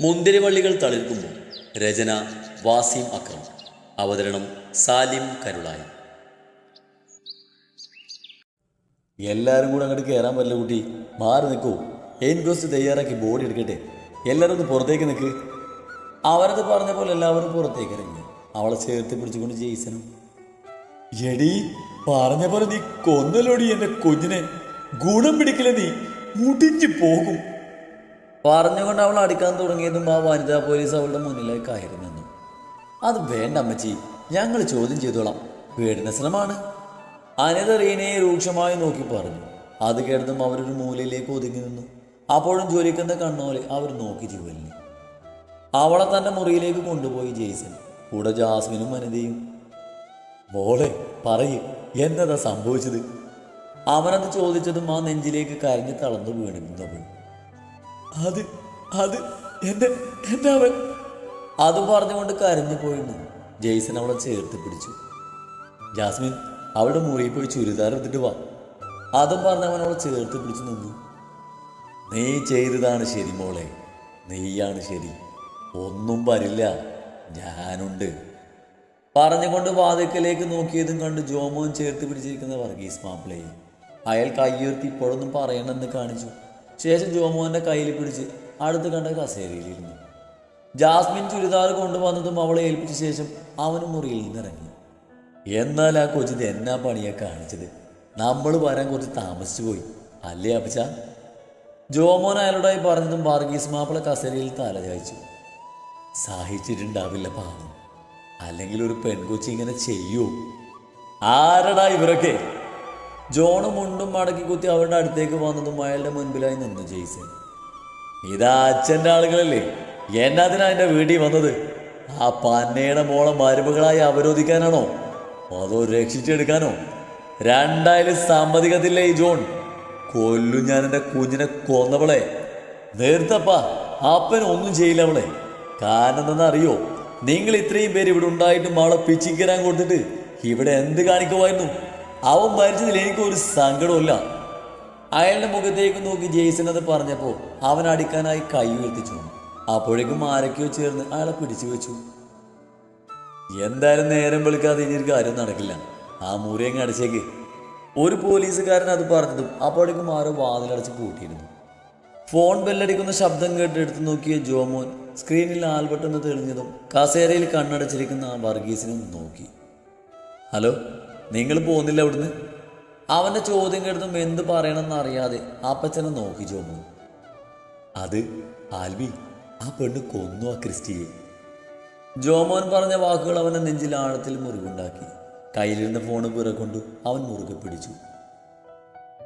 മുന്തിരിവള്ളികൾ തളിർക്കുമ്പോൾ രചന വാസിം അക്രം. അവതരണം സാലിം കരുളായി. എല്ലാവരും കൂടെ അങ്ങോട്ട് കയറാൻ പറ്റില്ല കുട്ടി. മാറി നിൽക്കൂ. എൻകോസ്റ്റ് തയ്യാറാക്കി ബോഡി എടുക്കട്ടെ. എല്ലാവരും ഒന്ന് പുറത്തേക്ക് നിൽക്ക്. അവരത് പറഞ്ഞ പോലെ എല്ലാവരും പുറത്തേക്ക് ഇറങ്ങി. അവളെ ചേർത്ത് പിടിച്ചുകൊണ്ട് ജെയ്സനും എടി പറഞ്ഞ പോലെ നീ കൊന്നലോടി എന്റെ കുഞ്ഞിനെ. ഗുണം പിടിക്കില്ല നീ. മുടിഞ്ഞു പോകും. പറഞ്ഞുകൊണ്ട് അവൾ അടിക്കാൻ തുടങ്ങിയതും ആ വനിതാ പോലീസ് അവളുടെ മുന്നിലേക്ക് അത് വേണ്ട അമ്മച്ചി. ഞങ്ങൾ ചോദ്യം ചെയ്തോളാം. പീഡന ശ്രമമാണ്. അനിത റീനയെ രൂക്ഷമായി നോക്കി പറഞ്ഞു. അത് കേട്ടതും അവരൊരു മൂലയിലേക്ക് ഒതുങ്ങി നിന്നു. അപ്പോഴും ജ്വലിക്കുന്ന കണ്ണോലെ അവർ നോക്കി ജീവലിന് അവളെ തന്റെ മുറിയിലേക്ക് കൊണ്ടുപോയി ജെയ്സൺ. കൂടെ ജാസ്മിനും അനിതയും മോളെ പറയ് എന്നതാ സംഭവിച്ചത്? അവനത് ചോദിച്ചതും ആ നെഞ്ചിലേക്ക് കരഞ്ഞ് തളർന്നു വീണിരുന്നവൾ അത് അത് എന്റെ എന്റെ അവൻ അത് പറഞ്ഞുകൊണ്ട് കരഞ്ഞു പോയിരുന്നു ജെയ്സൺ അവളെ ചേർത്ത് പിടിച്ചു. ജാസ്മിൻ അവളുടെ മുറിയിൽ പോയി ചുരിദാർ എടുത്തിട്ട് വാ. അതും പറഞ്ഞ് അവൻ അവളെ ചേർത്ത് പിടിച്ചു നിന്നു. നീ ചെയ്തതാണ് ശരി മോളെ. നീയാണ് ശരി. ഒന്നും വരില്ല. ഞാനുണ്ട്. പറഞ്ഞുകൊണ്ട് വാതിക്കലേക്ക് നോക്കിയതും കണ്ട് ജോമോൻ ചേർത്ത് പിടിച്ചിരിക്കുന്ന വർഗീസ് മാപ്പിളയെ. അയാൾ കയ്യുയർത്തി ഇപ്പോഴൊന്നും പറയണമെന്ന് കാണിച്ചു. ശേഷം ജോമോഹന്റെ കയ്യിൽ പിടിച്ച് അടുത്ത് കണ്ട കസേരയിലിരുന്നു. ജാസ്മിൻ ചുരിദാർ കൊണ്ടുവന്നതും അവളെ ഏൽപ്പിച്ച ശേഷം അവനും മുറിയിൽ നിന്നിറങ്ങി. എന്നാൽ ആ കൊച്ചിത് എന്നാ പണിയാ കാണിച്ചത്? നമ്മൾ വരാൻ കുറച്ച് താമസിച്ചു പോയി. അല്ലേ അപ്പച്ച? ജോമോൻ അയാളോടായി പറഞ്ഞതും വർഗീസ് മാപ്പിള കസേരയിൽ തല ചായച്ചു സഹിച്ചിട്ടുണ്ടാവില്ല പാവം. അല്ലെങ്കിൽ ഒരു പെൺകൊച്ചി ഇങ്ങനെ ചെയ്യൂ ആരടാ ഇവരൊക്കെ? ജോണ് മുണ്ടും മടക്കി കുത്തി അവരുടെ അടുത്തേക്ക് വന്നതും അയാളുടെ മുൻപിലായി നിന്നു ജെയ്സൺ. ഇതാ അച്ഛന്റെ ആളുകളല്ലേ? എന്നതിനാ എന്റെ വീട്ടിൽ വന്നത്? ആ പന്നയുടെ മോളെ മരുമകളായി അവരോധിക്കാനാണോ? അതോ രക്ഷിച്ചെടുക്കാനോ? രണ്ടായാലും സാമ്പത്തികത്തില്ലേ ഈ ജോൺ? കൊല്ലു ഞാൻ എന്റെ കുഞ്ഞിനെ കൊന്നവളെ. നേർത്തപ്പാ അപ്പൻ ഒന്നും ചെയ്യില്ല അവളെ. കാരണം എന്താണെന്ന് അറിയോ നിങ്ങൾ ഇത്രയും പേര് ഇവിടെ ഉണ്ടായിട്ടും അവളെ പിച്ചിക്കരാൻ കൊടുത്തിട്ട് ഇവിടെ എന്ത് കാണിക്കുമായിരുന്നു? അവൻ മരിച്ചതിൽ എനിക്ക് ഒരു സങ്കടമില്ല അയാളുടെ മുഖത്തേക്ക് നോക്കി ജെയ്സൺ അത് പറഞ്ഞപ്പോൾ അവൻ അടിക്കാനായി കൈ ഉയർത്തിച്ചു അപ്പോഴേക്കും ആരൊക്കെയോ ചേർന്ന് അയാളെ പിടിച്ചു വെച്ചു. എന്തായാലും നേരം വിളിക്കാതെ ഇനി ഒരു കാര്യം നടക്കില്ല. ആ മുറി അങ്ങ് അടച്ചേക്ക്. ഒരു പോലീസുകാരൻ അത് പറഞ്ഞതും അപ്പോഴേക്കും ആരോ വാതിലടച്ച് പൂട്ടിയിരുന്നു. ഫോൺ ബെല്ലടിക്കുന്ന ശബ്ദം കേട്ട് എടുത്തു നോക്കിയ ജോമോൻ സ്ക്രീനിൽ ആൽബർട്ട് എന്ന് തെളിഞ്ഞതും കസേരയിൽ കണ്ണടച്ചിരിക്കുന്ന വർഗീസിനെ നോക്കി. ഹലോ? നിങ്ങൾ പോകുന്നില്ല അവിടുന്ന്? അവന്റെ ചോദ്യം കേട്ടതും എന്ത് പറയണമെന്ന് അറിയാതെ അപ്പച്ചനെ നോക്കി ചോന്നു അത് ആൽവി ആ പെണ്ണ് കൊന്നു ആ ക്രിസ്റ്റിയെ. ജോമോൻ പറഞ്ഞ വാക്കുകൾ അവന്റെ നെഞ്ചിൽ ആഴത്തിൽ മുറിവുണ്ടാക്കി. കയ്യിലിരുന്ന ഫോണ് പിറകൊണ്ടു അവൻ മുറുകെ പിടിച്ചു.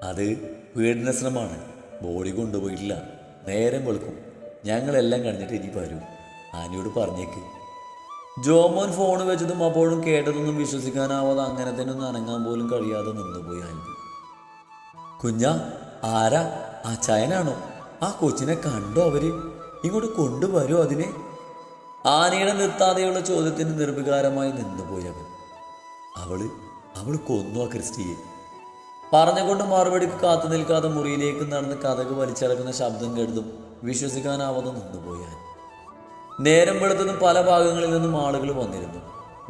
അത് പീഡന ശ്രമമാണ് ബോഡി കൊണ്ടുപോയിട്ടില്ല. നേരം വെളുക്കും. ഞങ്ങളെല്ലാം കഴിഞ്ഞിട്ട് ഇനി വരും. ആനിയോട് പറഞ്ഞേക്ക്. ജോമോൻ ഫോൺ വെച്ചതും അപ്പോഴും കേട്ടതൊന്നും വിശ്വസിക്കാനാവാതെ അങ്ങനെ തന്നെ ഒന്ന് അനങ്ങാൻ പോലും കഴിയാതെ നിന്നുപോയി അനുഭവം കുഞ്ഞ ആരാ? ആ ചയനാണോ? ആ കൊച്ചിനെ കണ്ടോ അവർ? ഇങ്ങോട്ട് കൊണ്ടുവരോ അതിനെ? ആനയുടെ നിർത്താതെയുള്ള ചോദ്യത്തിന് നിർവികാരമായി നിന്നുപോയി അവൻ. അവൾ അവൾ കൊന്നു ആ ക്രിസ്റ്റിയെ. പറഞ്ഞുകൊണ്ട് മറുപടിക്ക് കാത്തു നിൽക്കാതെ മുറിയിലേക്ക് നടന്ന് കഥക് വലിച്ചടക്കുന്ന ശബ്ദം കേട്ടതും വിശ്വസിക്കാനാവാതെ നിന്നുപോയാൻ നേരം വെളുത്തുന്ന പല ഭാഗങ്ങളിൽ നിന്നും ആളുകൾ വന്നിരുന്നു.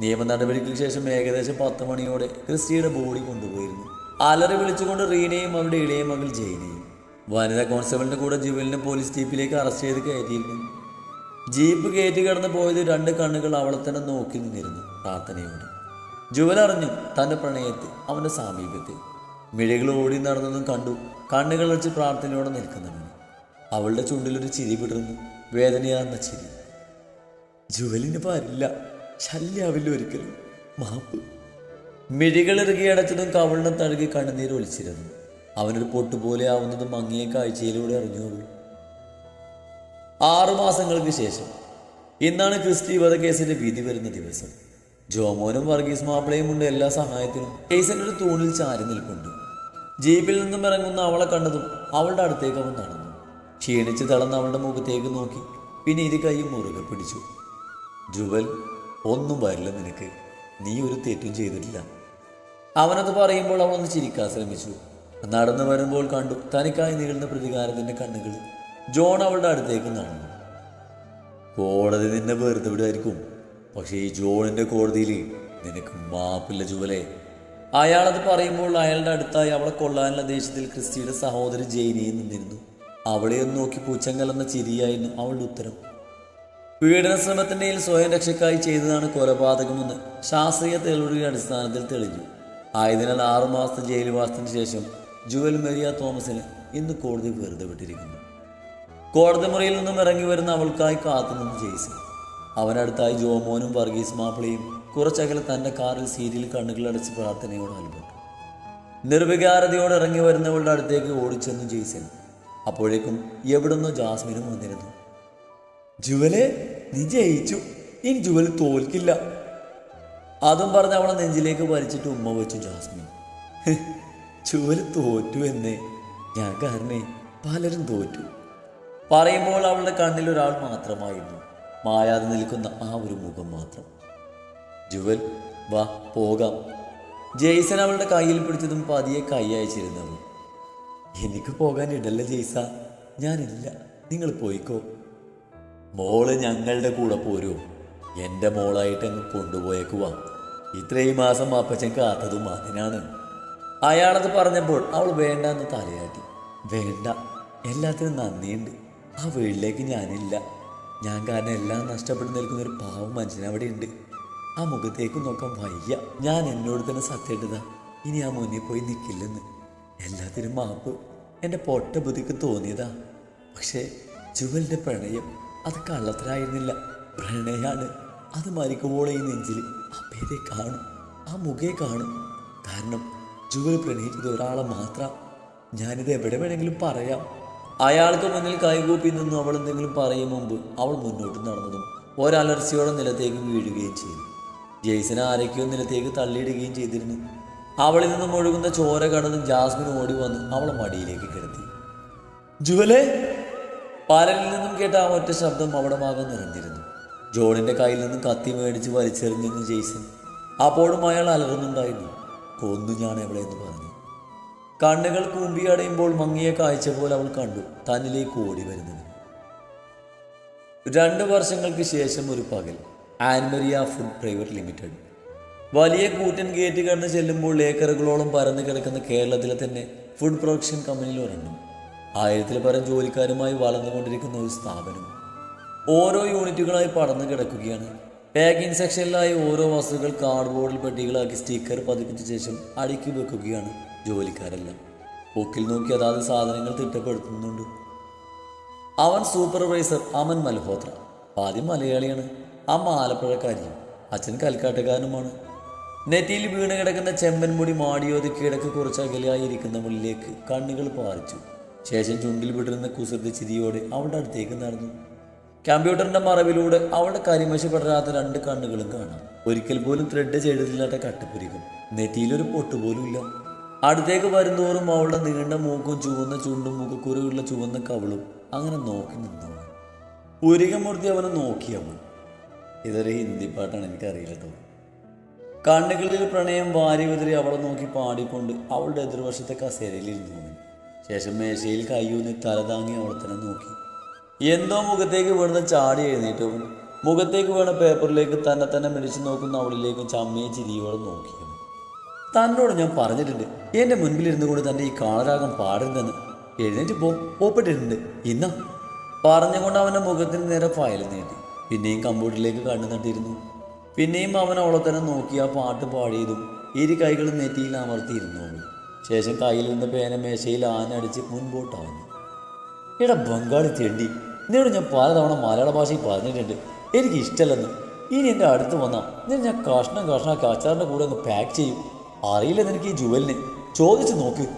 നിയമ നടപടിക്ക് ശേഷം ഏകദേശം പത്ത് മണിയോടെ ക്രിസ്റ്റിയുടെ ബോഡി കൊണ്ടുപോയിരുന്നു. അലറി വിളിച്ചുകൊണ്ട് റീനയും അവരുടെ ഇളയ മകൾ ജെയിനെയും വനിതാ കോൺസ്റ്റബിളിന്റെ കൂടെ ജുവലിനെ പോലീസ് ജീപ്പിലേക്ക് അറസ്റ്റ് ചെയ്ത് കയറ്റിയിരുന്നു. ജീപ്പ് കയറ്റി കടന്നു പോയത് രണ്ട് കണ്ണുകൾ അവളെ തന്നെ നോക്കി നിന്നിരുന്നു പ്രാർത്ഥനയോടെ. ജുവൽ അറിഞ്ഞു തന്റെ പ്രണയത്തെ അവന്റെ സാമീപ്യത്തെ മിഴകൾ ഓടി നടന്നതും കണ്ടു. കണ്ണുകൾ വെച്ച് പ്രാർത്ഥനയോടെ നിൽക്കുന്നവന്. അവളുടെ ചുണ്ടിലൊരു ചിരി വിടർന്നു വേദനയാർന്ന ചിരി. ജുവലിന് പാരില്ല. ശല്യാവില്ല ഒരിക്കലും. മാപ്പ്. മിഴികൾ ഇറുകി അടച്ചതും കവളിനെ തഴുകി കണ്ണുനീർ ഒലിച്ചിരുന്നു. അവനൊരു പൊട്ടുപോലെ ആവുന്നതും മങ്ങിയ കാഴ്ചയിലൂടെ അറിഞ്ഞുള്ളൂ ആറു മാസങ്ങൾക്ക് ശേഷം ഇന്നാണ് ക്രിസ്റ്റി വധക്കേസിന്റെ വിധി വരുന്ന ദിവസം. ജോമോനും വർഗീസ് മാപ്പിളയും ഉണ്ട് എല്ലാ സഹായത്തിനും. കേസിന്റെ ഒരു തൂണിൽ ചാരി നിൽപ്പുണ്ട്. ജീപ്പിൽ നിന്നും ഇറങ്ങുന്ന അവളെ കണ്ടതും അവളുടെ അടുത്തേക്ക് അവൻ നടന്നു. ക്ഷീണിച്ച് തളർന്ന് അവളുടെ മുഖത്തേക്ക് നോക്കി. പിന്നെ ഇരു കൈയും മുറുകെ പിടിച്ചു. ജുവൽ ഒന്നും വരില്ല നിനക്ക്. നീ ഒരു തെറ്റും ചെയ്തിട്ടില്ല. അവനത് പറയുമ്പോൾ അവളൊന്ന് ചിരിക്കാൻ ശ്രമിച്ചു. നടന്നു വരുമ്പോൾ കണ്ടു തനിക്കായി നീളുന്ന പ്രതികാരത്തിന്റെ കണ്ണുകൾ ജോൺ അവളുടെ അടുത്തേക്ക് നടന്നു. കോടതി നിന്നെ വെറുതെ വിടുമായിരിക്കും പക്ഷേ ഈ ജോണിന്റെ കോടതിയിൽ നിനക്ക് മാപ്പില്ല ജുവലെ അയാളത് പറയുമ്പോൾ അയാളുടെ അടുത്തായി അവളെ കൊള്ളാനുള്ള ദേശത്തിൽ ക്രിസ്റ്റിയുടെ സഹോദരി ജെയിനിയും നിന്നിരുന്നു. അവളെ നോക്കി പൂച്ചങ്കലെന്ന ചിരിയായിരുന്നു അവളുടെ ഉത്തരം. പീഡന ശ്രമത്തിന്റെ സ്വയം രക്ഷയ്ക്കായി ചെയ്തതാണ് കൊലപാതകമെന്ന് ശാസ്ത്രീയ തെളിവുകളുടെ അടിസ്ഥാനത്തിൽ തെളിഞ്ഞു. ആയതിനാൽ ആറുമാസത്തെ ജയിൽവാസത്തിന് ശേഷം ജുവൽ മെറിയ തോമസിന് ഇന്ന് കോടതി വെറുതെ വിട്ടിരിക്കുന്നു. കോടതി മുറിയിൽ നിന്നും ഇറങ്ങി വരുന്ന അവൾക്കായി കാത്തുനിന്ന് ജെയ്സൺ അവനടുത്തായി ജോമോനും വർഗീസ് മാപ്പിളയും കുറച്ചകലെ തന്റെ കാറിൽ സീരിയൽ കണ്ണുകളടച്ച് പ്രാർത്ഥനയോട് അനുഭവപ്പെട്ടു നിർവികാരതയോടെ ഇറങ്ങി വരുന്നവളുടെ അടുത്തേക്ക് ഓടിച്ചെന്നു ജെയ്സൺ അപ്പോഴേക്കും എവിടുന്നോ ജാസ്മിനും വന്നിരുന്നു. ജുവലെ നീ ജയിച്ചു. ഇനി ജുവൽ തോൽക്കില്ല. അതും പറഞ്ഞ് അവളെ നെഞ്ചിലേക്ക് വലിച്ചിട്ട് ഉമ്മ വെച്ചു ജാസ്മിൻ. ജുവൽ തോറ്റു എന്നേ. ഞാൻ കാരണേ പലരും തോറ്റു. പറയുമ്പോൾ അവളുടെ കണ്ണിൽ ഒരാൾ മാത്രമായിരുന്നു. മായാതെ നിൽക്കുന്ന ആ ഒരു മുഖം മാത്രം. ജുവൽ വാ പോകാം. ജെയ്സൺ അവളുടെ കയ്യിൽ പിടിച്ചതും പതിയെ കൈ അയച്ചിരുന്നവൾ എനിക്ക് പോകാൻ ഇടല്ല ജെയ്സ. ഞാനില്ല. നിങ്ങൾ പോയിക്കോ. മോൾ ഞങ്ങളുടെ കൂടെ പോരൂ. എന്റെ മോളായിട്ട് അങ്ങ് കൊണ്ടുപോയേക്കുവാ. ഇത്രയും മാസം അപ്പച്ചൻ കാത്തതും അതിനാണ്. അയാളത് പറഞ്ഞപ്പോൾ അവൾ വേണ്ട എന്ന് തലയാട്ടി. വേണ്ട എല്ലാത്തിനും നന്ദിയുണ്ട്. ആ വീട്ടിലേക്ക് ഞാനില്ല. ഞാൻ കാരണം എല്ലാം നഷ്ടപ്പെട്ട് നിൽക്കുന്ന ഒരു പാവം മനുഷ്യൻ അവിടെ ഉണ്ട് ആ മുഖത്തേക്ക് നോക്കാൻ വയ്യ. ഞാൻ എന്നോട് തന്നെ സത്യമിട്ടതാ ഇനി ആ മുന്നിൽ പോയി നിൽക്കില്ലെന്ന് എല്ലാത്തിനും മാപ്പ്. എന്റെ പൊട്ട ബുദ്ധിക്ക് തോന്നിയതാ. പക്ഷേ ജുവലിന്റെ പ്രണയം അത് കള്ളത്തരായിരുന്നില്ല. പ്രണയാണ്. അത് മരിക്കുമ്പോൾ ഈ നെഞ്ചിൽ ആ പേരെ കാണും. ആ മുഖേ കാണും. കാരണം ജുവൽ പ്രണയിച്ചത് ഒരാളെ മാത്രം. ഞാനിത് എവിടെ വേണമെങ്കിലും പറയാം. അയാൾക്ക് മുന്നിൽ കൈകൂപ്പി നിന്നും അവൾ എന്തെങ്കിലും പറയും മുമ്പ് അവൾ മുന്നോട്ട് നടന്നതും ഒരലർച്ചയോടെ നിലത്തേക്ക് വീഴുകയും ചെയ്തു. ജെയ്സനെ ആരൊക്കെയോ നിലത്തേക്ക് തള്ളിയിടുകയും ചെയ്തിരുന്നു. അവളിൽ നിന്നും ഒഴുകുന്ന ചോര കടന്ന് ജാസ്മിൻ ഓടി വന്ന് അവളെ മടിയിലേക്ക് കിടത്തി. ജുവലേ! പലരിൽ നിന്നും കേട്ട ആ ഒറ്റ ശബ്ദം അവിടെ ഭാഗം നിറഞ്ഞിരുന്നു. ജോണിന്റെ കയ്യിൽ നിന്നും കത്തി മേടിച്ച് വലിച്ചെറിഞ്ഞിരുന്നു ജെയ്സൺ. അപ്പോഴും അയാൾ അലറുന്നുണ്ടായിരുന്നു. കൊന്നു ഞാൻ എവിടെ എന്ന് പറഞ്ഞു. കണ്ണുകൾ കൂമ്പിയടയുമ്പോൾ മങ്ങിയ കാഴ്ച പോലെ അവൾ കണ്ടു. തന്നിലേക്ക് ഓടി വരുന്നത്. രണ്ട് വർഷങ്ങൾക്ക് ശേഷം ഒരു പകൽ. Annmaria food private limited. വലിയ കൂറ്റൻ ഗേറ്റ് കടന്ന് ചെല്ലുമ്പോൾ ഏക്കറുകളോളം പരന്നു കിടക്കുന്ന കേരളത്തിലെ തന്നെ ഫുഡ് പ്രൊഡക്ഷൻ കമ്പനിയിൽ ഒരെണ്ണം. ആയിരത്തിൽ പരം ജോലിക്കാരുമായി വളർന്നുകൊണ്ടിരിക്കുന്ന ഒരു സ്ഥാപനം. ഓരോ യൂണിറ്റുകളായി പടർന്നു കിടക്കുകയാണ്. പാക്കിംഗ് സെക്ഷനിലായി ഓരോ വസ്തുക്കൾ കാർഡ്ബോർഡിൽ പെട്ടികളാക്കി സ്റ്റിക്കർ പതിപ്പിച്ച ശേഷം അടുക്കി വെക്കുകയാണ് ജോലിക്കാരെല്ലാം. പൊക്കിൽ നോക്കി അതാത് സാധനങ്ങൾ തിട്ടപ്പെടുത്തുന്നുണ്ട്. അവൻ സൂപ്പർവൈസർ അമൻ മൽഹോത്ര. ആദ്യം മലയാളിയാണ്. അമ്മ ആലപ്പുഴക്കാരിയും അച്ഛൻ കൽക്കാട്ടുകാരനുമാണ്. നെറ്റിയിൽ വീണ് കിടക്കുന്ന ചെമ്പൻമുടി മാടിയോതി കിടക്ക് കുറച്ച് അകലെയായി കണ്ണുകൾ പാറിച്ചു. ശേഷം ചുണ്ടിൽ വിടരുന്ന കുസൃതി ചിരിയോടെ അവളുടെ അടുത്തേക്ക് നടന്നു. കമ്പ്യൂട്ടറിന്റെ മറവിലൂടെ അവളുടെ കരിമശപ്പെടാത്ത രണ്ട് കണ്ണുകളും കാണാം. ഒരിക്കൽ പോലും ത്രെഡ് ചെയ്തിട്ടില്ലാത്ത കട്ടപ്പുരിക്കും നെറ്റിയിലൊരു പൊട്ടുപോലും ഇല്ല. അടുത്തേക്ക് വരുന്തോറും അവളുടെ നീണ്ട മൂക്കും ചുവന്ന ചുണ്ടും മുഖക്കുരുള്ള ചുവന്ന കവളും അങ്ങനെ നോക്കി നിന്നവൻ പുരികമൂർത്തി അവനെ നോക്കിയവൻ ഇതൊരു ഹിന്ദി പാട്ടാണ് എനിക്കറിയില്ല കേട്ടോ. കണ്ണുകളിൽ പ്രണയം വാരി വിതറി അവളെ നോക്കി പാടിക്കൊണ്ട് അവളുടെ എതിർവശത്തെ കസേരയിൽ ഇരുന്നു ശേഷം മേശയിൽ കയ്യൂന്നി തലതാങ്ങി അവളെ തന്നെ നോക്കി. എന്തോ മുഖത്തേക്ക് വീണ ചാടി എഴുന്നേറ്റവൻ മുഖത്തേക്ക് വീണ പേപ്പറിലേക്ക് തന്നെ തന്നെ മിടിച്ചു നോക്കുന്ന അവളിലേക്ക് ചമ്മിയെ ചിരിയോടെ നോക്കിയവൻ തന്നോട് ഞാൻ പറഞ്ഞിട്ടുണ്ട് എന്റെ മുൻപിലിരുന്നു കൊണ്ട് തന്റെ ഈ കാളരാഗം പാടരുതെന്ന്. എഴുന്നേറ്റ് പോ ഓപ്പിട്ടിട്ടുണ്ട് ഇന്നാ. പറഞ്ഞുകൊണ്ട് അവന്റെ മുഖത്തിന് നേരെ ഫയൽ നീട്ടി. പിന്നെയും കമ്പ്യൂട്ടറിലേക്ക് കണ്ണു നട്ടിരുന്നു പിന്നെയും അവൻ അവളെ തന്നെ നോക്കി ആ പാട്ട് പാടിയതും ഇരു കൈകളും നെറ്റിയിൽ അമർത്തിയിരുന്നു അവൾ ശേഷം കയ്യിൽ നിന്ന് പേന മേശയിൽ ആനടിച്ച് മുൻപോട്ടാവുന്നു. എടാ ബംഗാളി തെണ്ടി നിന്നോട് ഞാൻ പലതവണ മലയാള ഭാഷയിൽ പറഞ്ഞിട്ടുണ്ട്. എനിക്ക് ഇഷ്ടമല്ലെന്ന് ഇനി എന്റെ അടുത്ത് വന്നാൽ നിന്നെ ഞാൻ കഷ്ണം കഷ്ണമാക്കി അച്ചാറിന്റെ കൂടെ ഒന്ന് പാക്ക് ചെയ്യും. അറിയില്ല നിനക്ക് ഈ ജുവലിനെ ചോദിച്ച് നോക്ക്.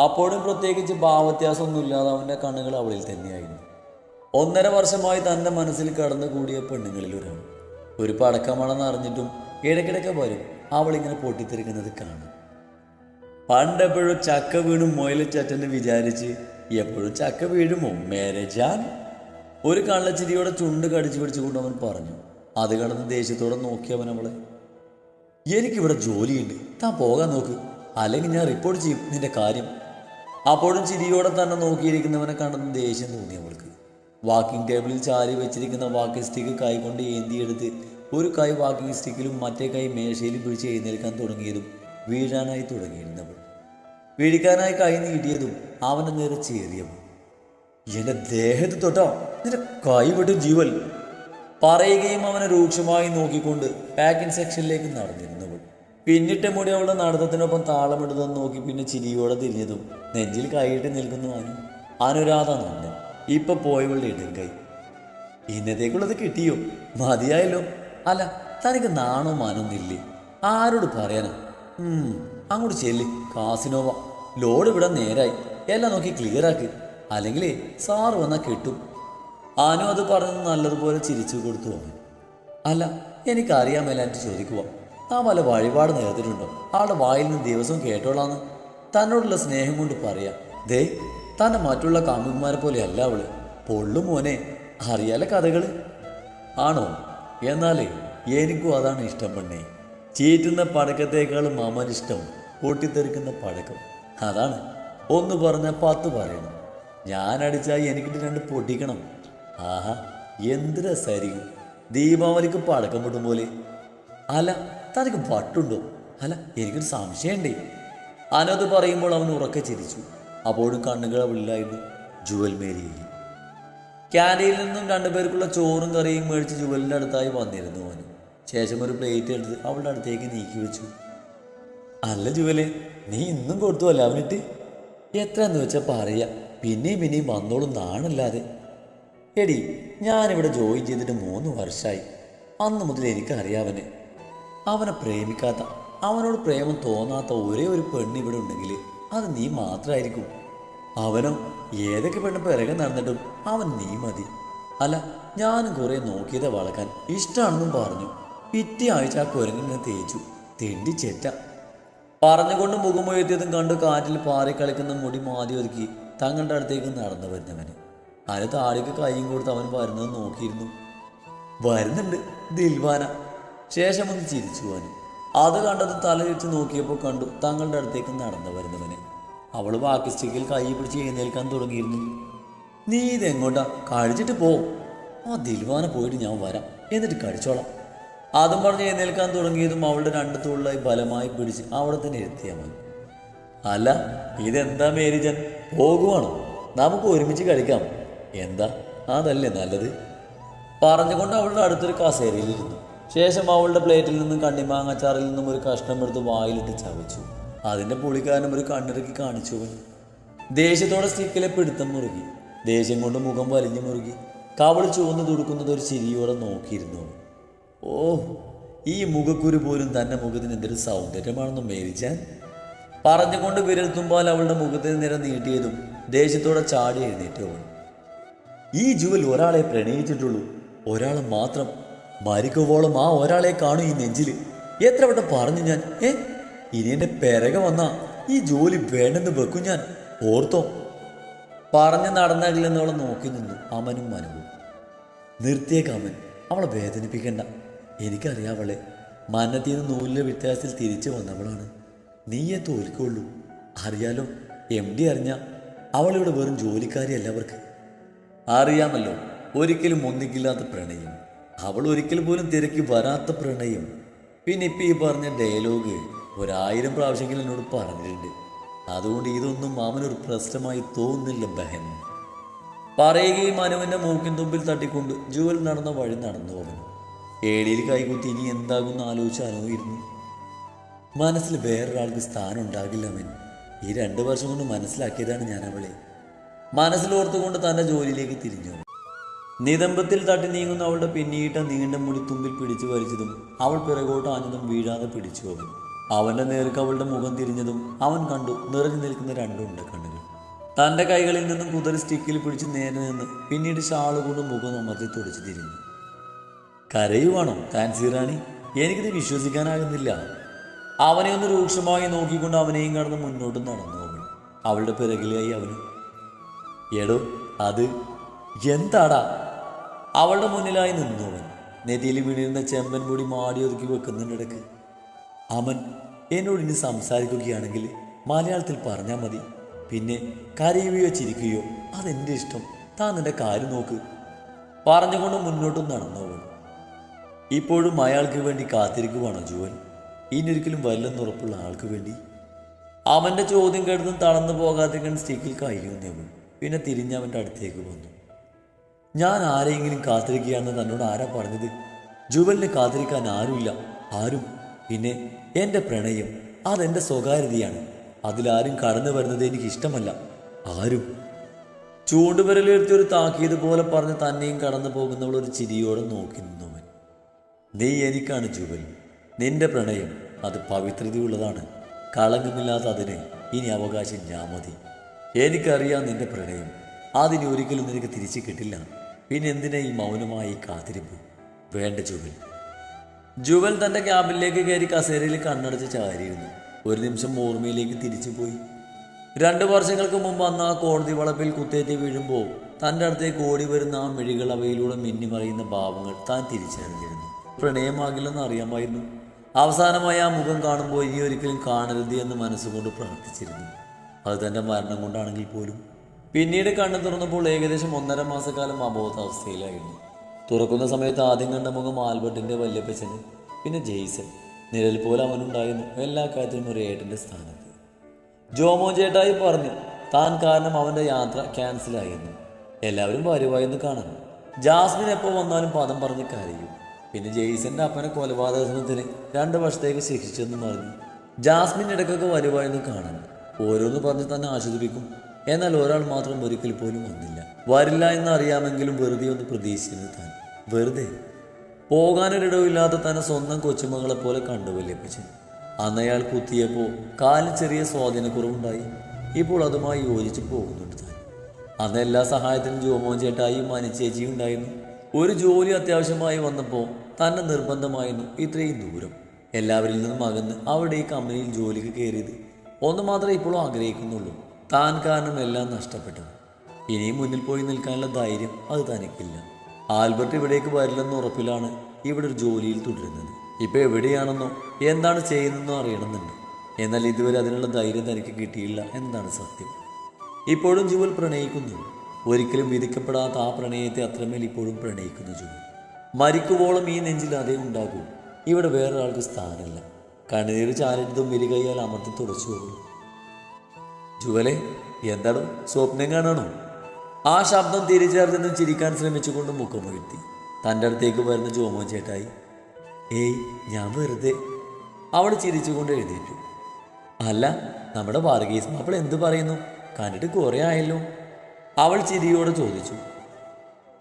അപ്പോഴും പ്രത്യേകിച്ച് ഭാവവ്യത്യാസമൊന്നുമില്ലാതെ അവന്റെ കണ്ണുകൾ അവളിൽ തന്നെയായിരുന്നു. ഒന്നര വർഷമായി തന്റെ മനസ്സിൽ കടന്നു കൂടിയ പെണ്ണുങ്ങളിൽ ഒരാൾ. ഒരു പടക്കമാണെന്ന് അറിഞ്ഞിട്ടും ഇടയ്ക്കിടയ്ക്ക് വരും. അവളിങ്ങനെ പൊട്ടിത്തെറിക്കുന്നത് കാണും. പണ്ടെപ്പോഴും ചക്ക വീണും മൊയിലച്ചറ്റെന്ന് വിചാരിച്ച് എപ്പോഴും ചക്ക വീഴുമോ മേരജാൻ ഒരു കള്ളച്ചിരിയോടെ ചുണ്ട് കടിച്ചു പിടിച്ചുകൊണ്ട് അവൻ പറഞ്ഞു അത് കടന്ന് ദേഷ്യത്തോടെ നോക്കിയവൻ അവളെ. എനിക്കിവിടെ ജോലിയുണ്ട്. താൻ പോകാൻ നോക്ക്. അല്ലെങ്കിൽ ഞാൻ റിപ്പോർട്ട് ചെയ്യും നിന്റെ കാര്യം. അപ്പോഴും ചിരിയോടെ തന്നെ നോക്കിയിരിക്കുന്നവനെ കണ്ടെന്ന് ദേഷ്യം തോന്നി അവൾക്ക്. വാക്കിംഗ് ടേബിളിൽ ചാരി വെച്ചിരിക്കുന്ന വാക്കിംഗ് സ്റ്റിക്ക് കൈകൊണ്ട് ഏന്തിയെടുത്ത് ഒരു കൈ വാക്കിംഗ് സ്റ്റിക്കിലും മറ്റേ കൈ മേശയിലും പിടിച്ച് എഴുന്നേൽക്കാൻ തുടങ്ങിയതും വീഴാനായി തുടങ്ങിയിരുന്നവൾ. വീഴിക്കാനായി കൈ നീട്ടിയതും അവന്റെ നേരെ ചേറിയവൾ. എന്റെ ദേഹത്ത് തൊട്ടോ നിന്റെ കൈ വിട്ടു ജീവൽ പറയുകയും അവനെ രൂക്ഷമായി നോക്കിക്കൊണ്ട് പാക്കിംഗ് സെക്ഷനിലേക്ക് നടന്നിരുന്നവൾ. പിന്നിട്ട മുടി അവളുടെ നടത്തത്തിനൊപ്പം താളമിടുന്നതെന്ന് നോക്കി പിന്നെ ചിരിയോടെ തിരിഞ്ഞതും നെഞ്ചിൽ കൈയിട്ട് നിൽക്കുന്നു അനു. അനുരാധ നന്ദൻ. ഇപ്പൊ പോയവളുടെ ഇടം കൈ. ഇന്നത്തേക്കുള്ളത് കിട്ടിയോ? മതിയായല്ലോ. അല്ല തനിക്ക് നാണോ മാനൊന്നില്ലേ ആരോട് പറയാനാ? അങ്ങോട്ട് ചെല്ല്. കാസിനോവ. ലോഡ് ഇവിടെ നേരായി. എല്ലാം നോക്കി ക്ലിയർ ആക്ക്. അല്ലെങ്കിൽ സാറ് വന്നാൽ കിട്ടും. ആനു അത് പറഞ്ഞത് നല്ലതുപോലെ ചിരിച്ചു കൊടുത്തു അവൻ അല്ല എനിക്കറിയാമല്ല മേലാന്റ് ചോദിക്കുക താൻ വല്ല വഴിപാട് നേർത്തിട്ടുണ്ടോ? ആളുടെ വായിൽ നിന്ന് ദിവസവും കേട്ടോളാന്ന്. തന്നോടുള്ള സ്നേഹം കൊണ്ട് പറയാം. ദേ തന്നെ മറ്റുള്ള കാമുകന്മാരെ പോലെ അല്ല അവൾ. പൊള്ളു മോനെ അറിയാലെ കഥകൾ? ആണോ? എന്നാലേ എനിക്കും അതാണ് ഇഷ്ടം പെണ്ണേ. ചീറ്റുന്ന പടക്കത്തേക്കാളും അമനിഷ്ടം പൊട്ടിത്തെറിക്കുന്ന പടക്കം. അതാണ്. ഒന്ന് പറഞ്ഞ പത്ത് പറയണം. ഞാൻ അടിച്ചാൽ എനിക്കിട്ട് രണ്ട് പൊട്ടിക്കണം. ആഹാ എന്ത് രസമായിരിക്കും ദീപാവലിക്ക് പടക്കം പൊട്ടും പോലെ. അല്ല തനിക്ക് പട്ടുണ്ടോ അല്ല എനിക്കൊരു സംശയമുണ്ടേ. അനത് പറയുമ്പോൾ അവൻ ഉറക്കെ ചിരിച്ചു. അപ്പോഴും കണ്ണുകൾ അവളിലായിരുന്നു. ജുവൽ മേരിയിൽ ക്യാന്റീനിൽ നിന്നും രണ്ടുപേർക്കുള്ള ചോറും കറിയും മേടിച്ച് ജുവലിന്റെ അടുത്തായി വന്നിരുന്നു അവൻ ശേഷം ഒരു പ്ലേറ്റ് എടുത്ത് അവളുടെ അടുത്തേക്ക് നീക്കി വെച്ചു. അല്ല ജുവലെ നീ ഇന്നും കൊടുത്തു അല്ല അവനിട്ട്? എത്രയെന്ന് വെച്ചാൽ പറയാ പിന്നെയും പിന്നെയും വന്നോളും നാണല്ലാതെ. എടി ഞാനിവിടെ ജോയിൻ ചെയ്തിട്ട് മൂന്ന് വർഷമായി അന്ന് മുതൽ എനിക്കറിയാവനെ അവനെ. പ്രേമിക്കാത്ത അവനോട് പ്രേമം തോന്നാത്ത ഒരേ ഒരു പെണ്ണ് ഇവിടെ ഉണ്ടെങ്കിൽ അത് നീ മാത്രമായിരിക്കും അവനോ ഏതൊക്കെ പെണ്ണ് പിറകെ നടന്നിട്ടും അവൻ നീ മതി. അല്ല ഞാനും കുറെ നോക്കിയതെ വളക്കാൻ. ഇഷ്ടമാണെന്നും പറഞ്ഞു. പിറ്റേ ആഴ്ച ആ കുരങ്ങിനെ തേച്ചു. തെണ്ടി ചെറ്റ. പറഞ്ഞുകൊണ്ട് മുഖമുയർത്തിയതും കണ്ടു കാറ്റിൽ പാറി കളിക്കുന്ന മുടി മാതി ഒതുക്കി തങ്ങളുടെ അടുത്തേക്ക് നടന്നു വരുന്നവന്. അത് താഴേക്ക് കൈയും കൊടുത്ത് അവൻ വരുന്നത് നോക്കിയിരുന്നു. വരുന്നുണ്ട് ദിൽവാന. ശേഷം ഒന്ന് ചിരിച്ചു അവന്. അത് കണ്ടത് തല തിരിച്ച് നോക്കിയപ്പോൾ കണ്ടു തങ്ങളുടെ അടുത്തേക്ക് നടന്നു വരുന്നവന്. അവൾ ബാക്കി സ്റ്റിക്കിൽ കൈ പിടിച്ച് എഴുന്നേൽക്കാൻ തുടങ്ങിയിരുന്നു. നീ ഇതെങ്ങോട്ടാ? കഴിച്ചിട്ട് പോ. ആ ദിൽവാന പോയിട്ട് ഞാൻ വരാം. എന്നിട്ട് കഴിച്ചോളാം. അതും പറഞ്ഞ് എഴുന്നേൽക്കാൻ തുടങ്ങിയതും അവളുടെ രണ്ട് തോളിലായി ബലമായി പിടിച്ച് അവിടെ തന്നെ എത്തിയാൽ മതി അല്ല ഇതെന്താ മേരിജൻ പോകുവാണോ? നമുക്ക് ഒരുമിച്ച് കഴിക്കാം എന്താ? അതല്ലേ നല്ലത്? പറഞ്ഞുകൊണ്ട് അവളുടെ അടുത്തൊരു കസേരയിലിരുന്നു ശേഷം അവളുടെ പ്ലേറ്റിൽ നിന്നും കണ്ണിമാങ്ങാച്ചാറിൽ നിന്നും ഒരു കഷ്ണം എടുത്ത് വായിലിട്ട് ചവച്ചു. അതിന്റെ പുളിക്കാരനും ഒരു കണ്ണിറക്കി കാണിച്ചു ദേഷ്യത്തോടെ സ്റ്റിക്കിലെ പിടുത്തം മുറുകി. ദേഷ്യം കൊണ്ട് മുഖം വലിഞ്ഞു മുറുകി. കവൾ ചുവന്ന് തുടുക്കുന്നത് ഒരു ചിരിയോടെ നോക്കിയിരുന്നു. ഓ ഈ മുഖക്കുരു പോലും തന്റെ മുഖത്തിന് എന്തൊരു സൗന്ദര്യമാണെന്ന് മേരിച്ചാൻ. പറഞ്ഞുകൊണ്ട് വിരൽ തുമ്പാൽ അവളുടെ മുഖത്തിന് നിര നീട്ടിയതും ദേഷ്യത്തോടെ ചാടി എഴുന്നേറ്റവൾ ഈ ജുവൽ ഒരാളെ പ്രണയിച്ചിട്ടുള്ളൂ. ഒരാളെ മാത്രം. മരിക്കുവോളം ആ ഒരാളെ കാണും ഈ നെഞ്ചിൽ എത്ര വട്ടം പറഞ്ഞു ഞാൻ ഏ? ഇനി എന്റെ പിറകെ വന്ന ഈ ജോലി വേണ്ടെന്ന് വെക്കും ഞാൻ. ഓർത്തോ? പറഞ്ഞ് നടന്നകില്ലെന്നവളെ നോക്കി നിന്നു. അമനും മനവും. നിർത്തിയേക്കാമൻ അവളെ വേദനിപ്പിക്കണ്ട. എനിക്കറിയാവളെ അവളെ. നിന്ന് നൂലിലെ വ്യത്യാസത്തിൽ തിരിച്ചു വന്നവളാണ്. നീയെ തോൽക്കുള്ളൂ. അറിയാലോ എം ഡി അറിഞ്ഞ അവളിവിടെ വെറും ജോലിക്കാരിയല്ല അവർക്ക്. അറിയാമല്ലോ ഒരിക്കലും ഒന്നിക്കില്ലാത്ത പ്രണയം. അവൾ ഒരിക്കൽ പോലും തിരക്കി വരാത്ത പ്രണയം. പിന്നെ ഇപ്പം ഈ പറഞ്ഞ ഡയലോഗ് ഒരായിരം പ്രാവശ്യമെങ്കിലും എന്നോട് പറഞ്ഞിട്ടുണ്ട്. അതുകൊണ്ട് ഇതൊന്നും മാമനൊരു പ്രശ്നമായി തോന്നുന്നില്ല ബഹൻ. പറയുകയും മനുവിന്റെ മൂക്കിൻ തുമ്പിൽ തട്ടിക്കൊണ്ട് ജുവൽ നടന്ന വഴി നടന്നു അവൻ. ഏടിയിൽ കൈകുത്തി ഇനി എന്താകുമെന്ന് ആലോചിച്ച് ഇരുന്നു മനസ്സിൽ വേറൊരാൾക്ക് സ്ഥാനം ഉണ്ടാകില്ല അവൻ ഈ രണ്ട് വർഷം കൊണ്ട് മനസ്സിലാക്കിയതാണ് ഞാൻ അവളെ മനസ്സിലോർത്തുകൊണ്ട് തന്റെ ജോലിയിലേക്ക് തിരിഞ്ഞു. നിതമ്പത്തിൽ തട്ടി നീങ്ങുന്ന അവളുടെ പിന്നീട്ട നീണ്ട മുടി തുമ്പിൽ പിടിച്ചു വലിച്ചതും അവൾ പിറകോട്ട് ആഞ്ഞതും വീഴാതെ പിടിച്ചു അവൻ അവന്റെ നേർക്ക് അവളുടെ മുഖം തിരിഞ്ഞതും അവൻ കണ്ടു നിറഞ്ഞു നിൽക്കുന്ന രണ്ടുണ്ട് കണ്ണുകൾ തന്റെ കൈകളിൽ നിന്നും കുതിരി സ്റ്റിക്കിൽ പിടിച്ച് നേരെ നിന്ന് പിന്നീട് ഷാൾ കൊണ്ട് മുഖം അമർത്തി തുടച്ചു തിരിഞ്ഞു. കരയുവാണോ? താൻസി റാണി എനിക്കിത് വിശ്വസിക്കാനാകുന്നില്ല. അവനെ ഒന്ന് രൂക്ഷമായി നോക്കിക്കൊണ്ട് അവനെയും കടന്ന് മുന്നോട്ട് നടന്നു അവൾ അവളുടെ പിറകിലായി അവന് എടോ അത് എന്താടാ? അവളുടെ മുന്നിലായി നിന്നു അവൻ നെറ്റിയിൽ വീണിരുന്ന ചെമ്പൻ പൊടി മാടി ഒതുക്കി വെക്കുന്നുണ്ടിടക്ക് അവൻ എന്നോട് ഇനി സംസാരിക്കുകയാണെങ്കിൽ മലയാളത്തിൽ പറഞ്ഞാൽ മതി. പിന്നെ കരയുകയോ ചിരിക്കുകയോ അതെന്റെ ഇഷ്ടം. താൻ നിന്റെ കാര്യം നോക്ക്. പറഞ്ഞുകൊണ്ട് മുന്നോട്ടും നടന്നവൾ ഇപ്പോഴും അയാൾക്ക് വേണ്ടി കാത്തിരിക്കുവാണോ ജുവൻ? ഇനിയൊരിക്കലും വരില്ലെന്ന് ഉറപ്പുള്ള ആൾക്ക് വേണ്ടി? അവന്റെ ചോദ്യം കേട്ടതും തളർന്നു പോകാതിരിക്കാൻ സ്റ്റിക്കിൽ അവൻ. പിന്നെ തിരിഞ്ഞ് അവന്റെ അടുത്തേക്ക് വന്നു. ഞാൻ ആരെയെങ്കിലും കാത്തിരിക്കുകയാണെന്ന് തന്നോട് ആരാ പറഞ്ഞത്? ജുവലിനെ കാത്തിരിക്കാൻ ആരുമില്ല. ആരും. പിന്നെ എന്റെ പ്രണയം അതെന്റെ സ്വകാര്യതയാണ്. അതിലാരും കടന്നു വരുന്നത് എനിക്ക് ഇഷ്ടമല്ല. ആരും. ചൂണ്ടുവിരലുയർത്തി ഒരു താക്കീത് പോലെ പറഞ്ഞ് തന്നെയും കടന്നു പോകുന്നവൾ ഒരു ചിരിയോടെ നോക്കി നിന്നവൻ നീ എനിക്കാണ് ജുവൽ. നിന്റെ പ്രണയം അത് പവിത്രതയുള്ളതാണ്. കളങ്കമില്ലാത്ത അതിന് ഇനി അവകാശം ഞാൻ മതി. എനിക്കറിയാം നിന്റെ പ്രണയം. അതിന് ഒരിക്കലും നിനക്ക് തിരിച്ചു കിട്ടില്ല. പിന്നെ എന്തിനാ ഈ മൗനമായി കാത്തിരിപ്പ്? വേണ്ട ജുവൽ. ജുവൽ തന്റെ ക്യാബിനിലേക്ക് കയറി കസേരയിൽ കണ്ണടച്ച് ചാരിയിരുന്നു. ഒരു നിമിഷം ഓർമ്മയിലേക്ക് തിരിച്ചു പോയി. രണ്ട് വർഷങ്ങൾക്ക് മുമ്പ് അന്ന് ആ കോടതി വളപ്പിൽ കുത്തേറ്റ് വീഴുമ്പോൾ തന്റെ അടുത്തേക്ക് ഓടി വരുന്ന ആ മിഴികൾ അവയിലൂടെ മിന്നിമറിയുന്ന ഭാവങ്ങൾ താൻ തിരിച്ചറിഞ്ഞിരുന്നു. പ്രണയമാകില്ലെന്ന് അറിയാമായിരുന്നു. അവസാനമായി ആ മുഖം കാണുമ്പോൾ ഇനി ഒരിക്കലും കാണരുത് എന്ന് മനസ്സുകൊണ്ട് പ്രാർത്ഥിച്ചിരുന്നു. അത് തന്റെ മരണം കൊണ്ടാണെങ്കിൽ പോലും. പിന്നീട് കണ്ണു തുറന്നപ്പോൾ ഏകദേശം ഒന്നര മാസക്കാലം അബോധാവസ്ഥയിലായിരുന്നു തുറക്കുന്ന സമയത്ത് ആദ്യം കണ്ട മുഖം ആൽബർട്ടിന്റെ വല്യപ്പച്ചന് പിന്നെ ജെയ്സൺ. നിഴൽ പോലെ അവനുണ്ടായിരുന്നു എല്ലാ കാര്യത്തിലും ഒരു ഏട്ടന്റെ സ്ഥാനത്ത്. ജോമോ ചേട്ടായി പറഞ്ഞു താൻ കാരണം അവന്റെ യാത്ര ക്യാൻസലായിരുന്നു. എല്ലാവരും വരുവായെന്ന് കാണാൻ ജാസ്മിൻ എപ്പോൾ വന്നാലും പദം പറഞ്ഞ് കരയും. പിന്നെ ജെയ്സന്റെ അപ്പനെ കൊലപാതക ശ്രമത്തിന് രണ്ട് വർഷത്തേക്ക് ശിക്ഷിച്ചെന്ന് പറഞ്ഞു. ജാസ്മിൻ ഇടയ്ക്കൊക്കെ വരുവായെന്ന് കാണാൻ ഓരോന്ന് പറഞ്ഞ് തന്നെ ആശ്വസിപ്പിക്കും. എന്നാൽ ഒരാൾ മാത്രം ഒരിക്കൽ പോലും വന്നില്ല. വരില്ല എന്ന് അറിയാമെങ്കിലും വെറുതെ ഒന്ന് പ്രതീക്ഷിച്ചിരുന്നു താൻ. വെറുതെ? പോകാനൊരിടവില്ലാത്ത തന്നെ സ്വന്തം കൊച്ചുമകളെ പോലെ വല്യപ്പച്ചൻ. അന്ന് അയാൾ കുത്തിയപ്പോൾ കാലിൽ ചെറിയ സ്വാധീനക്കുറവുണ്ടായി. ഇപ്പോൾ അതുമായി യോജിച്ച് പോകുന്നുണ്ട് താൻ. അന്ന് എല്ലാ സഹായത്തിനും ജോമോൻ ചേട്ടായും മനിച്ചേച്ചിയും ഉണ്ടായിരുന്നു. ഒരു ജോലി അത്യാവശ്യമായി വന്നപ്പോൾ തന്നെ നിർബന്ധമായിരുന്നു ഇത്രയും ദൂരം. എല്ലാവരിൽ നിന്നും അകന്ന് അവിടെ ഈ കമ്പനിയിൽ ജോലിക്ക് കയറിയത്. ഒന്ന് മാത്രമേ ഇപ്പോഴും ആഗ്രഹിക്കുന്നുള്ളൂ. താൻ കാരണം എല്ലാം നഷ്ടപ്പെട്ടു ഇനിയും മുന്നിൽ പോയി നിൽക്കാനുള്ള ധൈര്യം അത് തനിക്കില്ല. ആൽബർട്ട് ഇവിടേക്ക് വരില്ലെന്ന ഉറപ്പിലാണ് ഇവിടെ ഒരു ജോലിയിൽ തുടരുന്നത്. ഇപ്പോൾ എവിടെയാണെന്നോ എന്താണ് ചെയ്യുന്നതെന്നോ അറിയണമെന്നുണ്ട്. എന്നാൽ ഇതുവരെ അതിനുള്ള ധൈര്യം തനിക്ക് കിട്ടിയില്ല എന്നതാണ് സത്യം. ഇപ്പോഴും ജുവൽ പ്രണയിക്കുന്നു. ഒരിക്കലും വിധിക്കപ്പെടാത്ത ആ പ്രണയത്തെ അത്രമേൽ ഇപ്പോഴും പ്രണയിക്കുന്നു ജോലി മരിക്കുവോളം ഈ നെഞ്ചിൽ അതേ ഉണ്ടാകൂ. ഇവിടെ വേറൊരാൾക്ക് സ്ഥാനമില്ല. കണ്ണീർ ചാരിട്ടതും വിരികയ്യാൽ അമർത്തി തുടച്ചു പോകും ജുവലെ എന്താണോ സ്വപ്നം കാണാണോ? ആ ശബ്ദം തിരിച്ചറിഞ്ഞെന്ന് ചിരിക്കാൻ ശ്രമിച്ചുകൊണ്ട് മുഖമുയർത്തി തന്റെ അടുത്തേക്ക് വരുന്ന ജോമോ ചേട്ടായി ഏയ് ഞാൻ വെറുതെ. അവൾ ചിരിച്ചുകൊണ്ട് എഴുന്നേറ്റു. അല്ല നമ്മുടെ വാർഗീസ് മാപ്പിൾ എന്ത് പറയുന്നു? കണ്ടിട്ട് കുറേ ആയല്ലോ. അവൾ ചിരിയോടെ ചോദിച്ചു.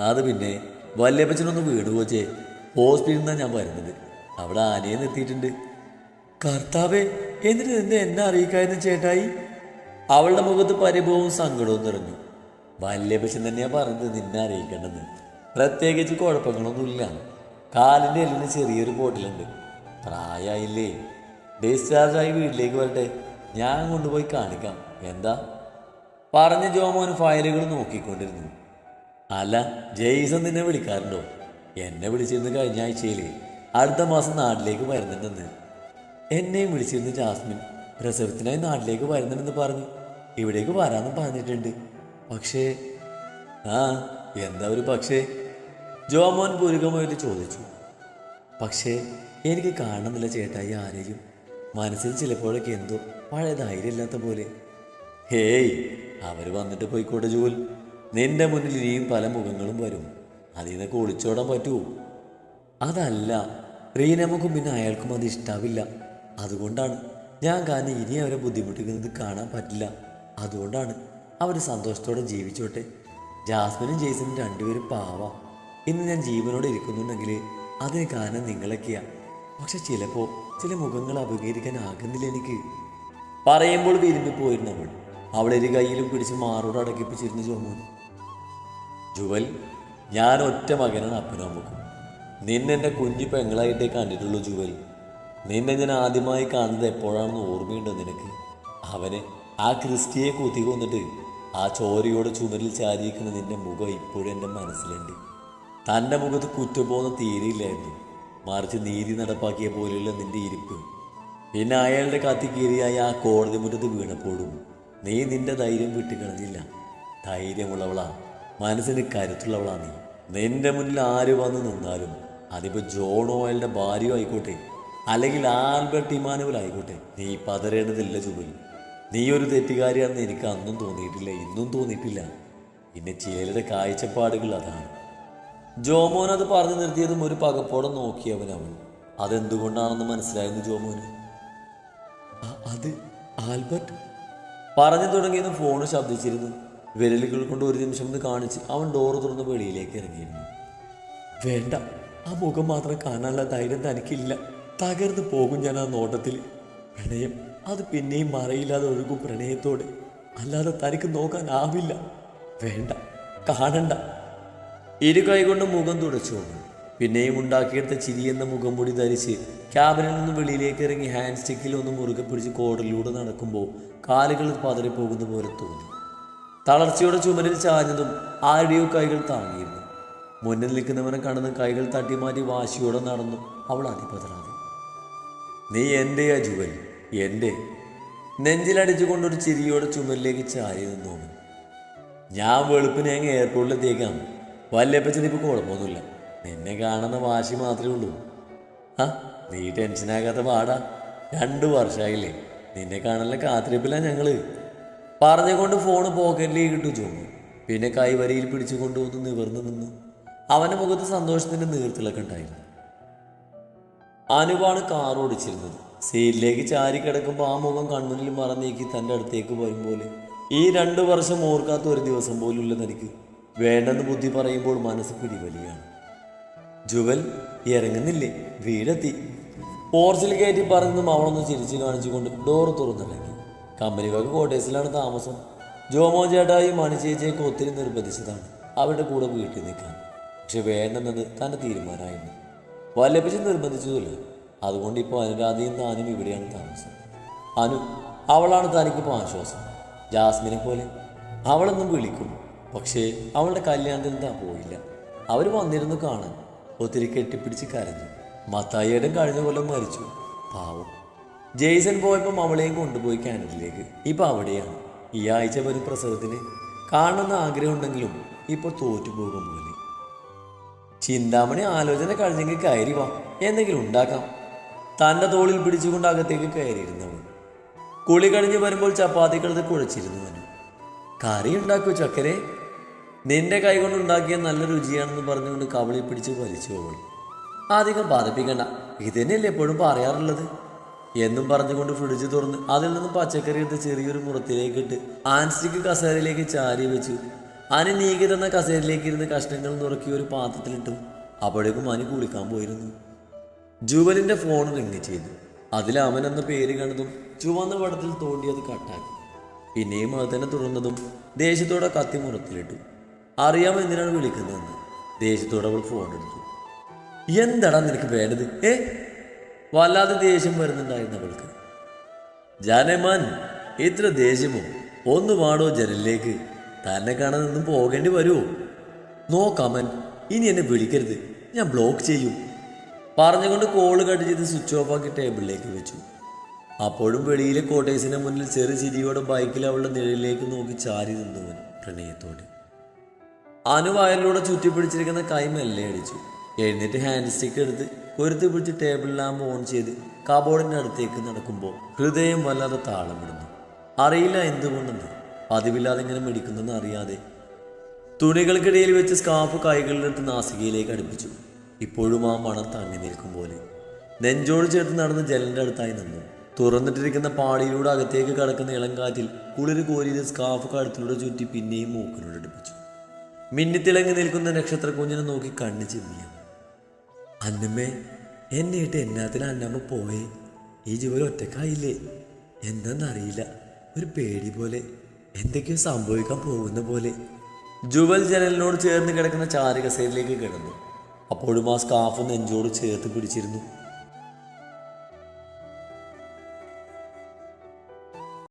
അത് പിന്നെ വല്യപ്പച്ചനൊന്ന് വീട് പോച്ചേ ഹോസ്പിറ്റലിൽ നിന്നാണ് ഞാൻ വരുന്നത്. അവിടെ ആനയെ നിർത്തിയിട്ടുണ്ട് കർത്താവേ എന്നിട്ട് നിന്നെ എന്നെ അറിയിക്കായിരുന്നു ചേട്ടായി? അവളുടെ മുഖത്ത് പരിഭവവും സങ്കടവും നിറഞ്ഞു. വല്യപ്പച്ചൻ തന്നെയാ പറഞ്ഞത് നിന്നെ അറിയിക്കേണ്ടത്. പ്രത്യേകിച്ച് കുഴപ്പങ്ങളൊന്നുമില്ല. കാലിന്റെ എല്ലിന് ചെറിയൊരു പോട്ടിലുണ്ട് പ്രായമായില്ലേ ഡിസ്ചാർജായി വീട്ടിലേക്ക് വരട്ടെ. ഞാൻ കൊണ്ടുപോയി കാണിക്കാം. എന്താ? പറഞ്ഞ ജോമോൻ ഫയലുകൾ നോക്കിക്കൊണ്ടിരുന്നു. അല്ല ജെയ്സൺ നിന്നെ വിളിക്കാറുണ്ടോ? എന്നെ വിളിച്ചിരുന്നു കഴിഞ്ഞ ആഴ്ചയിൽ അടുത്ത മാസം നാട്ടിലേക്ക് വരുന്നുണ്ടെന്ന്. എന്നെയും വിളിച്ചിരുന്നു ജാസ്മിൻ പ്രസവത്തിനായി നാട്ടിലേക്ക് വരുന്നുണ്ടെന്ന് പറഞ്ഞു. ഇവിടേക്ക് വരാമെന്ന് പറഞ്ഞിട്ടുണ്ട്. പക്ഷേ ആ എന്താ ഒരു പക്ഷേ? ജോമോൻ പുരുകമായിട്ട് ചോദിച്ചു. പക്ഷേ എനിക്ക് കാണുന്നില്ല ചേട്ടായി ആരെയും. മനസ്സിൽ ചിലപ്പോഴൊക്കെ എന്തോ പഴയ ധൈര്യമില്ലാത്ത പോലെ. ഹേയ് അവർ വന്നിട്ട് പോയിക്കോട്ടെ ജൂൽ. നിന്റെ മുന്നിൽ ഇനിയും പല മുഖങ്ങളും വരും. അതിൽ നിന്നൊക്കെ ഒളിച്ചോടാൻ പറ്റുമോ? അതല്ല. റീനമ്മക്കും പിന്നെ അയാൾക്കും അത് ഇഷ്ടാവില്ല. അതുകൊണ്ടാണ്. ഞാൻ കാരണം ഇനി അവരെ ബുദ്ധിമുട്ടിക്കുന്നത് കാണാൻ പറ്റില്ല. അതുകൊണ്ടാണ് അവർ സന്തോഷത്തോടെ ജീവിച്ചോട്ടെ. ജാസ്മിനും ജെയ്സനും രണ്ടുപേരും പാവാ. ഇന്ന് ഞാൻ ജീവനോടെ ഇരിക്കുന്നുണ്ടെങ്കിൽ അതിന് കാരണം നിങ്ങളൊക്കെയാണ് പക്ഷെ ചിലപ്പോൾ ചില മുഖങ്ങൾ അഭിമുഖീകരിക്കാൻ ആകുന്നില്ല എനിക്ക്. പറയുമ്പോൾ വിരുമ്പിപ്പോയിരുന്നവൾ അവളെ ഒരു കയ്യിലും പിടിച്ച് മാറോട് അടക്കിപ്പിച്ചിരുന്നു ജോമോൻ. ജുവൽ ഞാൻ ഒറ്റ മകനാണ് അപ്പനും അമ്മക്കും നിന്നെന്റെ കുഞ്ഞു പെങ്ങളായിട്ടേ കണ്ടിട്ടുള്ളൂ ജുവൽ. നിന്നെ ഞാൻ ആദ്യമായി കാണുന്നത് എപ്പോഴാണെന്ന് ഓർമ്മയുണ്ടോ നിനക്ക്? അവന് ആ ക്രിസ്റ്റിയെ കുത്തി കൊന്നിട്ട് ആ ചോരയോടെ ചുമരിൽ ചാരിയിക്കുന്ന നിന്റെ മുഖം ഇപ്പോഴും എന്റെ മനസ്സിലുണ്ട്. തന്റെ മുഖത്ത് കുറ്റബോധം തീരെയില്ലായിരുന്നു. മറിച്ച് നീതി നടപ്പാക്കിയ പോലെയുള്ള നിന്റെ ഇരിപ്പ്. പിന്നെ അയാളുടെ കത്തി കീറിയായി ആ കോടതി മുറ്റത്ത് വീണപ്പോഴും. നീ നിന്റെ ധൈര്യം വിട്ട് കളഞ്ഞില്ല. ധൈര്യമുള്ളവളാ. മനസ്സിന് കരുത്തുള്ളവളാ നീ. നിന്റെ മുന്നിൽ ആര് വന്ന് നിന്നാലും അതിപ്പോ ജോൺ ഓയലിന്റെ ഭാര്യ ആയിക്കോട്ടെ അല്ലെങ്കിൽ ആൽബർട്ട് ഇമാനുവൽ ആയിക്കോട്ടെ നീ പതറേണ്ടതില്ല ജുബൽ നീ ഒരു തെറ്റുകാരിയാണെന്ന് എനിക്ക് അന്നും തോന്നിയിട്ടില്ല ഇന്നും തോന്നിയിട്ടില്ല. പിന്നെ ചിലരുടെ കാഴ്ചപ്പാടുകൾ അതാണ്. ജോമോൻ അത് പറഞ്ഞു നിർത്തിയതും ഒരു പകപ്പോടെ നോക്കിയവൻ അവൻ. അതെന്തുകൊണ്ടാണെന്ന് മനസ്സിലായിരുന്നു ജോമോന്? "അ- അത് ആൽബർട്ട് പറഞ്ഞു തുടങ്ങിയതും ഫോണ് ശബ്ദിച്ചിരുന്നു. വിരലുകൾ കൊണ്ട് ഒരു നിമിഷം ഒന്ന് കാണിച്ച് അവൻ ഡോറ് തുറന്ന് വെളിയിലേക്ക് ഇറങ്ങിയിരുന്നു. വേണ്ട ആ മുഖം മാത്രം കാണാനുള്ള ധൈര്യം തനിക്കില്ല. തകർന്നു പോകും ഞാൻ ആ നോട്ടത്തിൽ. പ്രണയം അത് പിന്നെയും മറയില്ലാതെ ഒഴുകും പ്രണയത്തോടെ. അല്ലാതെ തനിക്ക് നോക്കാനാവില്ല വേണ്ട കാണണ്ട. ഇരു കൈകൊണ്ട് മുഖം തുടച്ചു പിന്നെയും ഉണ്ടാക്കിയെടുത്ത ചിരിയെന്ന മുഖംപൊടി ധരിച്ച് ക്യാബിനിൽ നിന്ന് വെളിയിലേക്ക് ഇറങ്ങി ഹാൻഡ് സ്റ്റിക്കിൽ ഒന്ന് മുറുകെ പിടിച്ച് കോടലിലൂടെ നടക്കുമ്പോൾ കാലുകൾ പതറിപ്പോകുന്ന പോലെ തോന്നി. തളർച്ചയുടെ ചുമരിൽ ചാഞ്ഞതും ആരുടെയോ കൈകൾ താങ്ങിയിരുന്നു. മുന്നിൽ നിൽക്കുന്നവനെ കണ്ടെന്ന് കൈകൾ തട്ടി മാറ്റി വാശിയോടെ നടന്നു അവൾ അതിപതറാതെ. നീ എന്റെയാ ജുവൽ? എന്റെ നെഞ്ചിലടിച്ചുകൊണ്ടൊരു ചിരിയോടെ ചുമലിലേക്ക് ചാരി നിന്നു. ഞാൻ വെളുപ്പിനെ അങ്ങ് എയർപോർട്ടിലെത്തിയേക്കാം വല്യപ്പച്ചന് ഇപ്പോൾ കുഴപ്പമൊന്നുമില്ല. നിന്നെ കാണുന്ന വാശി മാത്രമേ ഉള്ളൂ. ആ നീ ടെൻഷനാകാത്ത പാടാ. രണ്ടു വർഷമായില്ലേ നിന്നെ കാണാനുള്ള കാത്തിരിപ്പില്ല ഞങ്ങൾ. പറഞ്ഞുകൊണ്ട് ഫോണ് പോക്കറ്റിലേക്ക് ഇട്ടു ചോന്നു പിന്നെ കൈവരിയിൽ പിടിച്ചുകൊണ്ട് ഒന്ന് നിവർന്നു നിന്നു. അവന്റെ മുഖത്ത് സന്തോഷത്തിന്റെ നീർത്തിളക്കം ഉണ്ടായിരുന്നു. അനുവാണ് കാർ ഓടിച്ചിരുന്നത്. സീറ്റിലേക്ക് ചാരി കിടക്കുമ്പോൾ ആ മുഖം കൺമുന്നിൽ മറന്നേക്ക് തന്റെ അടുത്തേക്ക് വരും പോലെ ഈ രണ്ടു വർഷം ഓർക്കാത്ത ഒരു ദിവസം പോലുള്ള തനിക്ക്. വേണ്ടെന്ന് ബുദ്ധി പറയുമ്പോൾ മനസ്സ് പിടിവലിയാണ്. ജുവൽ ഇറങ്ങുന്നില്ലേ? വീടെത്തി. പോർച്ചിൽ കയറ്റി പറഞ്ഞതും അവളൊന്ന് ചിരിച്ചു കാണിച്ചുകൊണ്ട് ഡോർ തുറന്നിറങ്ങി കമ്പനി വക കോട്ടേഴ്സിലാണ് താമസം. ജോമോ ചേട്ടായി മണി ചേച്ചിയൊക്കെ ഒത്തിരി നിർബന്ധിച്ചതാണ് അവരുടെ കൂടെ വീട്ടിൽ നിൽക്കാൻ. പക്ഷെ വേണ്ടെന്നത് തന്റെ തീരുമാനമായിരുന്നു. വല്ലപ്പിച്ച് നിർബന്ധിച്ചതുമില്ല. അതുകൊണ്ട് ഇപ്പോൾ അനുരാധയും താനും ഇവിടെയാണ് താമസം. അനു അവളാണ് തനിക്കിപ്പോൾ ആശ്വാസം. ജാസ്മിനെ പോലെ അവളൊന്നും വിളിക്കും പക്ഷേ അവളുടെ കല്യാണത്തിൽ താൻ പോയില്ല. അവർ വന്നിരുന്നു കാണാൻ ഒത്തിരി കെട്ടിപ്പിടിച്ച് കരഞ്ഞു. മത്തായിയുടെ കഴിഞ്ഞ കൊല്ലം മരിച്ചു. പാവം. ജെയ്സൺ പോയപ്പം അവളെയും കൊണ്ടുപോയി കാനഡയിലേക്ക്. ഇപ്പം അവിടെയാണ്. ഈ ആഴ്ച വരും പ്രസവത്തിന്. കാണണമെന്ന് ആഗ്രഹമുണ്ടെങ്കിലും ഇപ്പോൾ തോറ്റുപോകും പോലെ ചിന്താമണി ആലോചന കഴിഞ്ഞെങ്കിൽ കയറി വാ. എന്തെങ്കിലും ഉണ്ടാക്കാം. തന്റെ തോളിൽ പിടിച്ചുകൊണ്ട് അകത്തേക്ക് കയറിയിരുന്നവൻ കുളി കഴിഞ്ഞ് വരുമ്പോൾ ചപ്പാത്തികളത് കുഴച്ചിരുന്നു അവന് കറി ഉണ്ടാക്കൂ ചക്കരെ. നിന്റെ കൈ കൊണ്ട് ഉണ്ടാക്കിയ നല്ല രുചിയാണെന്ന് പറഞ്ഞുകൊണ്ട് കവളി പിടിച്ച് വലിച്ചു അവൾ അധികം ബാധിപ്പിക്കണ്ട. ഇതന്നെയല്ലേ എപ്പോഴും പറയാറുള്ളത്? എന്നും പറഞ്ഞുകൊണ്ട് ഫ്രിഡ്ജ് തുറന്ന് അതിൽ നിന്നും പച്ചക്കറി എടുത്ത് ചെറിയൊരു മുറത്തിലേക്ക് ഇട്ട് ആൻസ്റ്റിക്ക് കസേരയിലേക്ക് ചാരി വെച്ചു. അനി നീക്കി തന്ന കസേരയിലേക്ക് ഇരുന്ന് കഷ്ണങ്ങൾ നുറുക്കി ഒരു പാത്രത്തിലിട്ടു. അപ്പോഴേക്കും അനി കുളിക്കാൻ പോയിരുന്നു. ജുവലിന്റെ ഫോൺ റിങ് ചെയ്തു. അതിൽ അവൻ എന്ന പേര് കണ്ടതും ചുവന്ന വടത്തിൽ തോണ്ടി അത് കട്ടാക്കി. പിന്നെയും അത് തന്നെ തുടർന്നതും ദേഷ്യത്തോടെ കത്തി മുറത്തിലിട്ടു. അറിയാം എന്തിനാണ് വിളിക്കുന്നതെന്ന്? ദേഷ്യത്തോടെ അവൾ ഫോൺ എടുത്തു. എന്താടാ നിനക്ക് വേണ്ടത്? ഏ? വല്ലാതെ ദേഷ്യം വരുന്നുണ്ടായിരുന്നു അവൾക്ക്. ജാനമാൻ ഇത്ര ദേഷ്യമോ? ഒന്ന് പാടോ ജനലിലേക്ക്. തന്നെ കാണാൻ നിന്നും പോകേണ്ടി വരുമോ നോക്കാമൻ ഇനി എന്നെ വിളിക്കരുത്. ഞാൻ ബ്ലോക്ക് ചെയ്യും. പറഞ്ഞുകൊണ്ട് കോൾ കട്ട് ചെയ്ത് സ്വിച്ച് ഓഫ് ആക്കി ടേബിളിലേക്ക് വെച്ചു. അപ്പോഴും വെളിയിലെ കോട്ടേഴ്സിന്റെ മുന്നിൽ ചെറു ചിരിയോടെ ബൈക്കിൽ അവളുടെ നിഴലിലേക്ക് നോക്കി ചാരി നിന്നുവൻ പ്രണയത്തോടെ. അനു വയലിലൂടെ ചുറ്റിപ്പിടിച്ചിരിക്കുന്ന കൈ മെല്ലെ അടിച്ചു. എഴുന്നേറ്റ് ഹാൻഡ് സ്റ്റിക്ക് എടുത്ത് പൊരുത്തി പിടിച്ച് ടേബിൾ ലാമ്പ് ഓൺ ചെയ്ത് കബോർഡിന്റെ അടുത്തേക്ക് നടക്കുമ്പോൾ ഹൃദയം വല്ലാതെ താളം വിടുന്നു അറിയില്ല എന്തുകൊണ്ടെന്ന്. പതിവില്ലാതെ ഇങ്ങനെ മിടിക്കുന്നെന്ന് അറിയാതെ തുണികൾക്കിടയിൽ വെച്ച് സ്കാഫ് കൈകളിലെടുത്ത് നാസികയിലേക്ക് അടുപ്പിച്ചു. ഇപ്പോഴും ആ മണം തങ്ങി നിൽക്കും പോലെ. നെഞ്ചോട് ചേർത്ത് നടന്ന് ജലന്റെ അടുത്തായി നിന്നു. തുറന്നിട്ടിരിക്കുന്ന പാടിയിലൂടെ അകത്തേക്ക് കടക്കുന്ന ഇളങ്കാറ്റിൽ കുളിര് കോരിയത് സ്കാഫ് കഴുത്തിലൂടെ ചുറ്റി പിന്നെയും മൂക്കിനോട് അടുപ്പിച്ചു. മിന്നിത്തിളങ്ങി നിൽക്കുന്ന നക്ഷത്ര കുഞ്ഞിനെ നോക്കി കണ്ണു ചിമ്മിയ. അന്നമ്മേ എന്നെ ഇട്ട് എന്നാത്തിന് അന്നമ്മ പോയേ? ഈ ജോലി ഒറ്റക്കായില്ലേ? എന്തെന്നറിയില്ല. ഒരു പേടി പോലെ എന്തൊക്കെയോ സംഭവിക്കാൻ പോകുന്ന പോലെ. ജുവൽ ജനലിനോട് ചേർന്ന് കിടക്കുന്ന ചാരകസേരിലേക്ക് കിടന്നു. അപ്പോഴും ആ സ്കാഫ് നെഞ്ചോട് ചേർത്ത് പിടിച്ചിരുന്നു.